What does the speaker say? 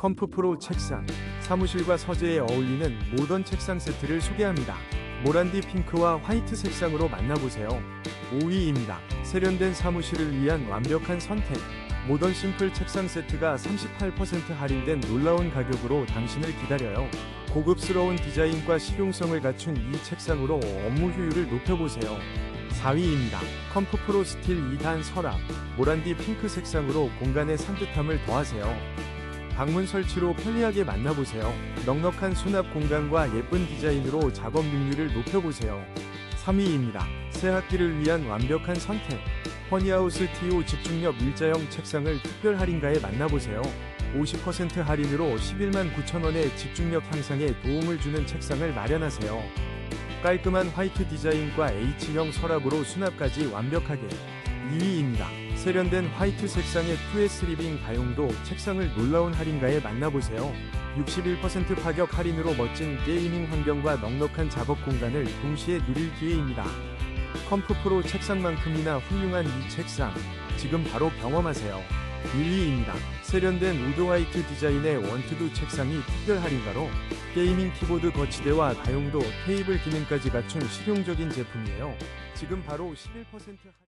컴프 프로 책상, 사무실과 서재에 어울리는 모던 책상 세트를 소개합니다. 모란디 핑크와 화이트 색상으로 만나보세요. 5위입니다. 세련된 사무실을 위한 완벽한 선택. 모던 심플 책상 세트가 38% 할인된 놀라운 가격으로 당신을 기다려요. 고급스러운 디자인과 실용성을 갖춘 이 책상으로 업무 효율을 높여보세요. 4위입니다. 컴프 프로 스틸 2단 서랍. 모란디 핑크 색상으로 공간의 산뜻함을 더하세요. 방문 설치로 편리하게 만나보세요. 넉넉한 수납 공간과 예쁜 디자인으로 작업 능률을 높여보세요. 3위입니다. 새 학기를 위한 완벽한 선택. 허니하우스 TO 집중력 일자형 책상을 특별 할인가에 만나보세요. 50% 할인으로 11만 9천원의 집중력 향상에 도움을 주는 책상을 마련하세요. 깔끔한 화이트 디자인과 H형 서랍으로 수납까지 완벽하게 2위입니다. 세련된 화이트 색상의 2S 리빙 다용도 책상을 놀라운 할인가에 만나보세요. 61% 가격 할인으로 멋진 게이밍 환경과 넉넉한 작업 공간을 동시에 누릴 기회입니다. 컴프 프로 책상만큼이나 훌륭한 이 책상, 지금 바로 경험하세요. 1위입니다. 세련된 우드 화이트 디자인의 원투두 책상이 특별 할인가로 게이밍 키보드 거치대와 다용도 테이블 기능까지 갖춘 실용적인 제품이에요. 지금 바로 11% 할인